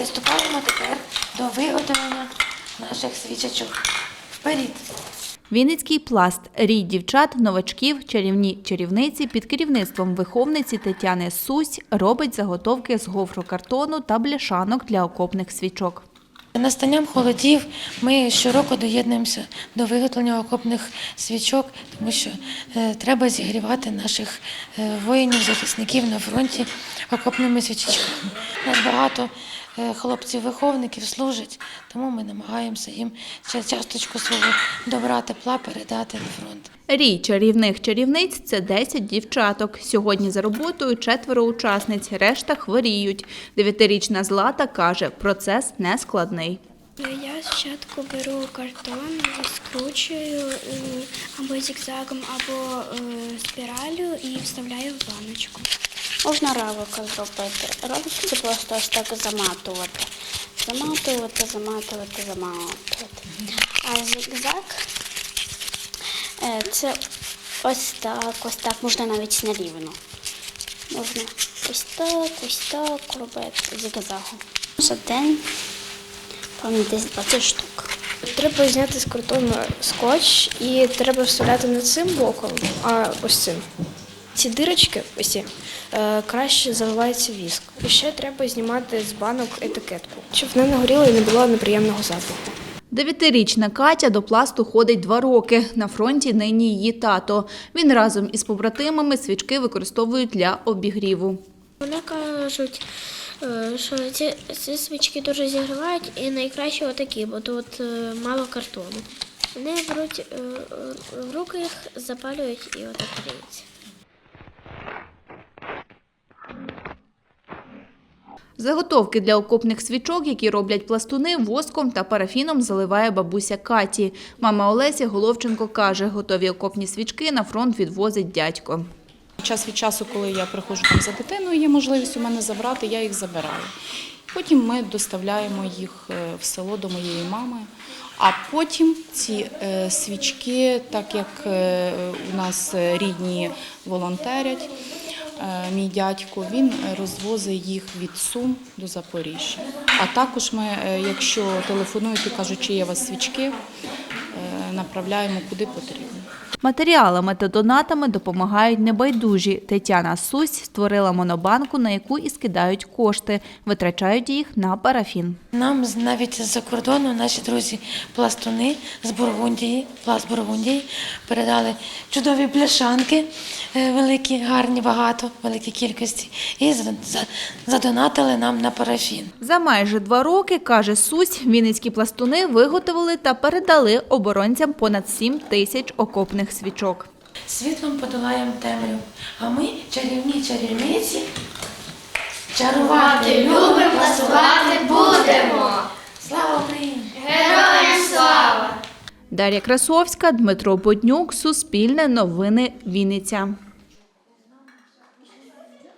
Приступаємо тепер до виготовлення наших свічечок. Вперед! Вінницький пласт рій дівчат, новачків, чарівні чарівниці під керівництвом виховниці Тетяни Сусь робить заготовки з гофрокартону та бляшанок для окопних свічок. Настанням холодів ми щороку доєднуємося до виготовлення окопних свічок, тому що е, треба зігрівати наших е, воїнів, захисників на фронті окопними свічечками. У нас багато хлопців-виховників служать, тому ми намагаємося їм ча- часточку свого добра, тепла передати на фронт. Рій чарівних чарівниць це 10 дівчаток. Сьогодні за роботою четверо учасниць, решта хворіють. Дев'ятирічна Злата каже, процес не складний. Я спочатку беру картон, скручую е, або зігзагом, або е, спіралю і вставляю в баночку. Можна равлика зробити. Равлик це просто ось так заматувати. Заматувати, заматувати, заматувати. А зигзаг е, це ось так, ось так, можна навіть нерівно. Можна ось так, ось так робити зигзагом. За день, певно, десь 20 штук. Треба зняти з картону скотч і треба вставляти не цим боком, а ось цим. Ці дирочки, ось е, краще заливається віск. І ще треба знімати з банок етикетку, щоб вона не горіла і не було неприємного запаху. Дев'ятирічна Катя до пласту ходить два роки. На фронті нині її тато. Він разом із побратимами свічки використовують для обігріву. Вони кажуть, е, що ці, ці свічки дуже зігрівають і найкраще отакі, бо тут е, мало картону. Вони беруть в руки їх, запалюють і отак гріються. Заготовки для окопних свічок, які роблять пластуни, воском та парафіном заливає бабуся Каті. Мама Олеся Головченко каже, готові окопні свічки на фронт відвозить дядько. Час від часу, коли я приходжу там за дитиною, є можливість у мене забрати, я їх забираю. Потім ми доставляємо їх е, в село до моєї мами. А потім ці е, свічки, так як е, у нас рідні волонтерять, мій дядько, він е, розвозить їх від Сум до Запоріжжя. А також ми, е, якщо телефонують і кажуть, чи є у вас свічки, е, направляємо куди потрібно. Матеріалами та донатами допомагають небайдужі. Тетяна Сусь створила монобанку, на яку і скидають кошти, витрачають їх на парафін. Нам навіть з-за кордону наші друзі пластуни з Бургундії, пласт Бургундії, передали чудові пляшанки, е, великі, гарні, багато, великі кількості, і за- за- задонатили нам на парафін. За майже два роки, каже Сусь, вінницькі пластуни виготовили та передали оборонцям понад 7 тисяч окопних свічок. Світлом подолаємо темрю, а ми, чарівні чарівниці, чарувати любимо, пасувати будемо. Слава Україні! Героям слава! Дар'я Красовська, Дмитро Боднюк, Суспільне новини Вінниця.